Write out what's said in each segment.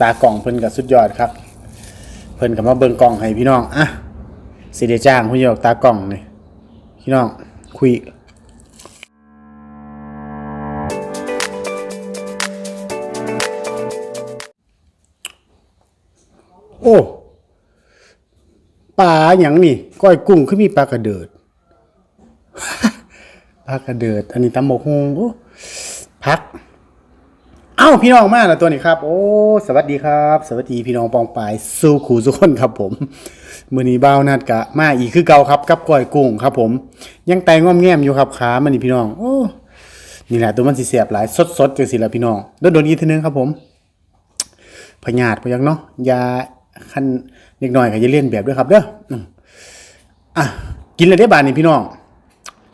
ตากล่องเพิ่นก็สุดยอดครับ เพิ่นก็มาเบิ่งกล่องให้พี่น้องอะสิได้จ้างผู้ยกตากล่องนี่พี่น้องคุยโอ้ปลาอย่างนี่ก้อยกุ้งคือมีปลากระเดิดปลากระเดิด อันนี้ตำหมกฮงโอ้พัก เอ้าพี่น้องมาแล้วตัวนี้ครับ โอ้สวัสดีครับ สวัสดีพี่น้องปองปายสู้ขู่สุกคนครับผมมือนี้บ้าวนัดกะมาอีกคือเก่าครับกับก้อยกุ้งครับ ผม ยังแต่งอมแง้มอยู่ครับขามันนี่พี่น้อง โอ้นี่แหละตัวมันสิเสียบหลายสดๆจังสิละพี่น้องโดนโดนอีกทีนึงครับผมพยาธิพยังเนาะยาคันเล็กน้อยก็อย่าเล่นแบบด้วยครับเด้ออะกินเลยได้บานนี่พี่น้อง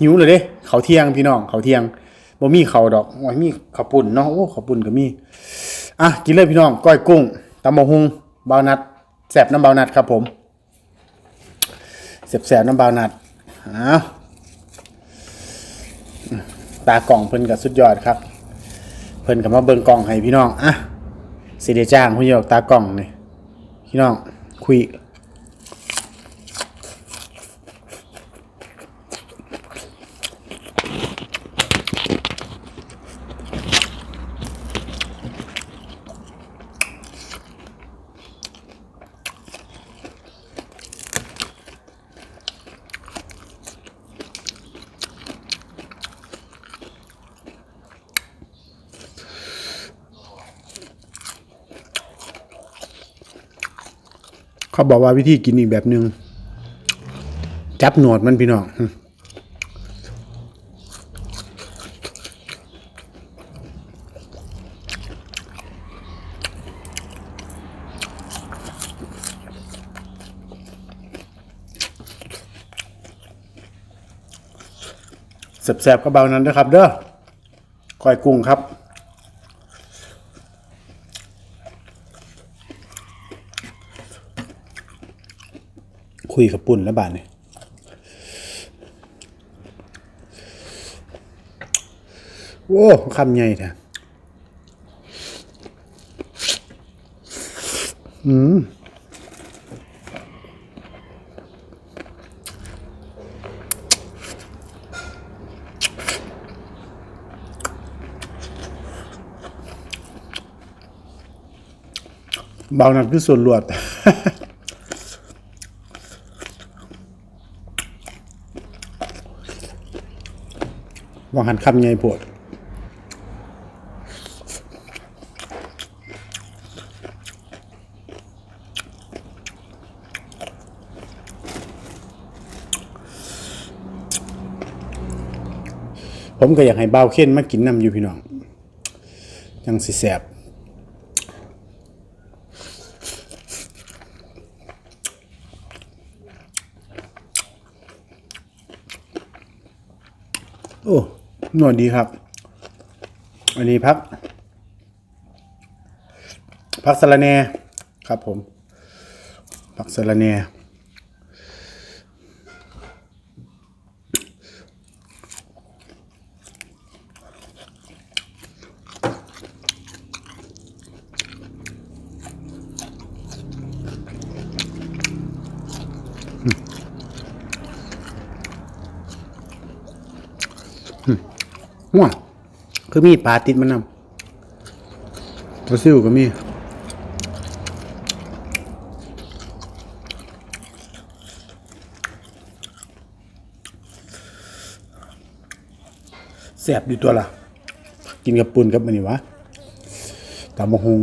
หิวเลยเด้เขาเที่ยงพี่น้องเขาเที่ยง บ่มีเขาดอกโอ้ยมีข้าวปุ่นเนาะโอ้ข้าวปุ่นก็มีอะกินเลยพี่น้องก้อยกุ้งตำบักหุ่งเบานัดแสบน้ำเบานัดครับผมแสบแสบน้ำเบานัดอ้าวตากล่องเพิ่นก็สุดยอดครับ เพิ่นก็มาเบิ่งกล่องให้พี่น้องอะสิได้จ้างผู้ยกตากล่องนี่พี่น้องคุย เขาบอกว่าวิธีกินอีกแบบหนึง่งจับหนวดมันพี่น้องแสบๆก็เบานั้นนะครับ เด้อก้อยกุ้งครับ ยกับปุ่นแล้วบาทนี่ยโอ้คำใหญ่แท้อืมเบาหนักที่ส่วนรวด วางหันคำไงปวดผมก็อยากให้เบาวเข้นมากินน้ำอยู่พี่น้อง ยังสิแสบโอ้ หนวดดีครับ อันนี้พัก พักสะระแหนครับผม พักสะระแหน หัวคือมีปลาติดมันนำตัวซิวก็มีแสบอยู่ตัวละกินกับปุ่นกับมันนี่วะตำมะฮง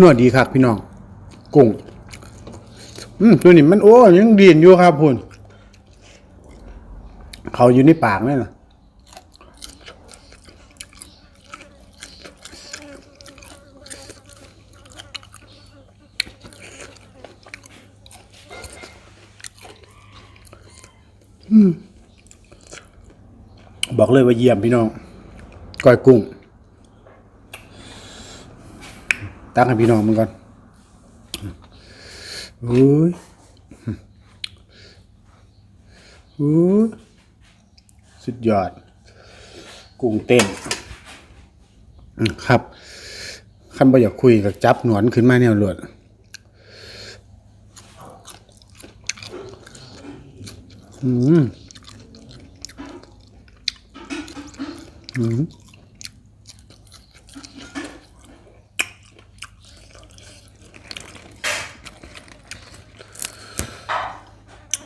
นวดดีครับพี่น้องกุ้งอืมตัวนี้มันโอ้ยังดีนอยู่ครับพุ่นเขาอยู่ในปากนี่นะบอกเลยว่าเยี่ยมพี่น้องก้อยกุ้ง ตักให้พี่น้องมันก่อนอุ้ยอุ้ยสุดยอด กุ้งเต้นอืมครับคันบ่อยากคุยกับจับหนวนขึ้นมาแนวหลวดอืมอืม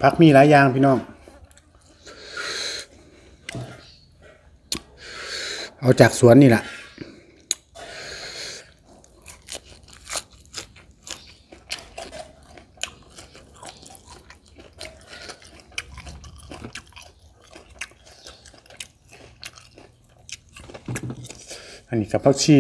พักมีหลายอย่างพี่น้อง เอาจากสวนนี่แหละอันนี้กับผักชี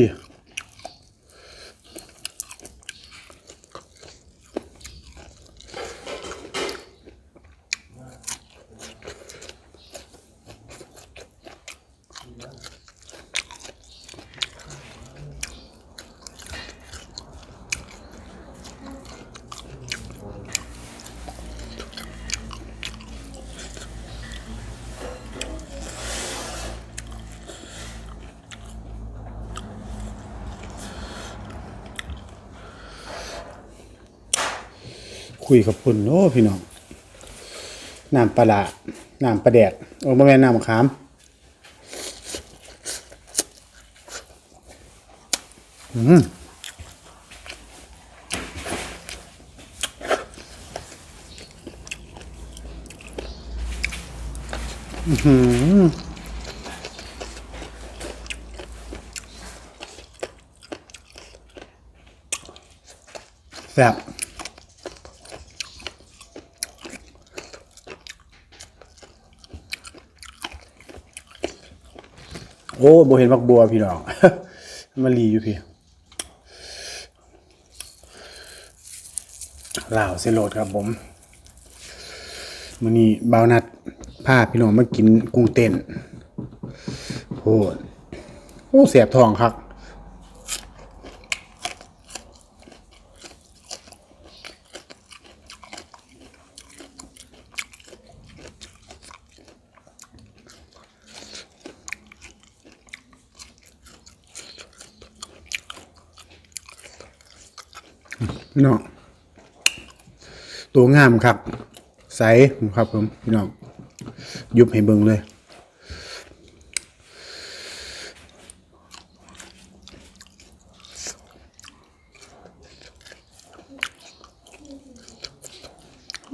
คุยกับปุ่นโอ้พี่น้องน้ำปลาน้ำปลาแดดโอ้บ่แม่น้ำมะขามอืมอื้อหือแซ่บ โอ้บ่เห็นมักบัวพี่น้องมาลีอยู่พี่ลาวเซโลดครับผมมื้อนี้บ่าวนัดพาพี่น้องมากินกุ้งเต้นโอ้โอ้เสียบท้องครับ พี่น้องตัวงามครับ ใสครับผมพี่น้องยุบให้เบิ่งเลย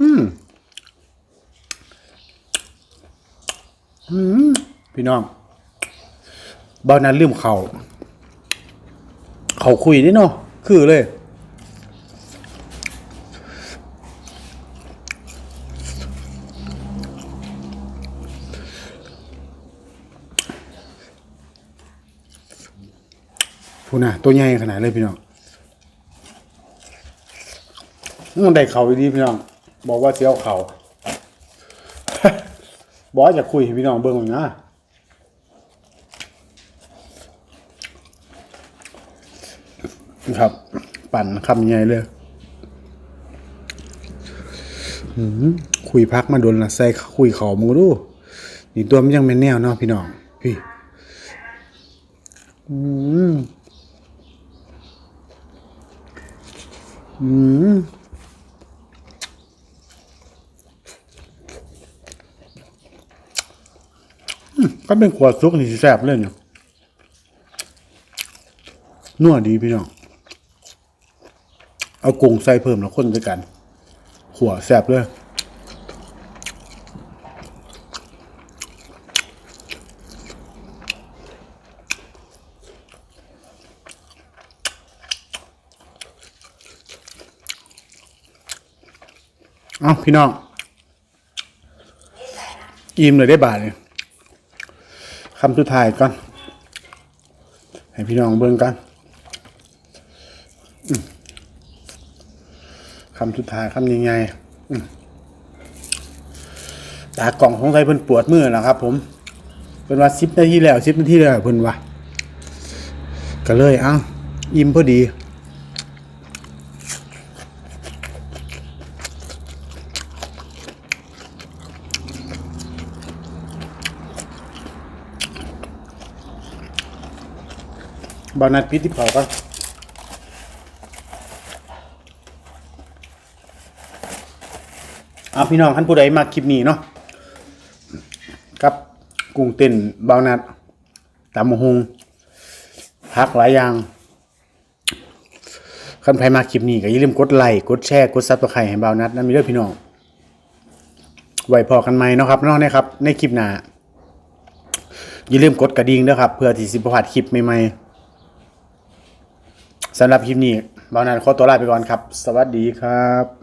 อืมอืมพี่น้องเบานั้นลืมเขาเขาคุยนี่เนาะคือเลย พูนะตัวใหญ่ขนาดเลยพี่น้องมันได้เขาดีพี่น้อง บอกว่าเสียวเขาบอกว่าจะคุยพี่น้องเบิ่งหน่อยนะนะครับ ปั่นคำใหญ่เลยคุยพักมาโดนละใส่คุยเขามึงดูนี่ตัวมันยังเป็นแนวเนาะพี่น้องพี่ อืม อืมก็เป็นขวดซุกนี่แซ่บเลยเนี่ยนัวดีพี่น้อง เอากุ้งใส่เพิ่มแล้วคนด้วยกัน ขวแซ่บเลย เอาพี่น้องอิ่มเลยได้บาทเลยคำสุดท้ายก่อน ให้พี่น้องเบิ่งกันคำสุดท้ายคำยังไงตากล่องของไทยเพิ่นปวดมือแล้วครับ ผมเพิ่นว่าสิบนาทีแล้วสิบนาทีแล้วเพิ่นว่าก็เลยเอ้าอิ่มพอดี บานัดพิษที่เผาก่อนเอาพี่น้องท่านผู้ใดมาคลิปนี้เนาะกับกุ้งเต้นบานัดตำมะฮงพักหลายอย่างคันใครมาคลิปนี้ก็อย่าลืมกดไลค์กดแชร์กดซับสไครต์ให้บานัดนั่นมีเรื่องพี่น้องไว้พอกันไหมเนาะครับน้องนะครับ ในคลิปหน้าอย่าลืมกดกระดิ่งด้วยครับ เพื่อที่สิบพลาดคลิปใหม่ๆ สำหรับคลิปนี้บาวนันขอตัวลาไปก่อนครับ สวัสดีครับ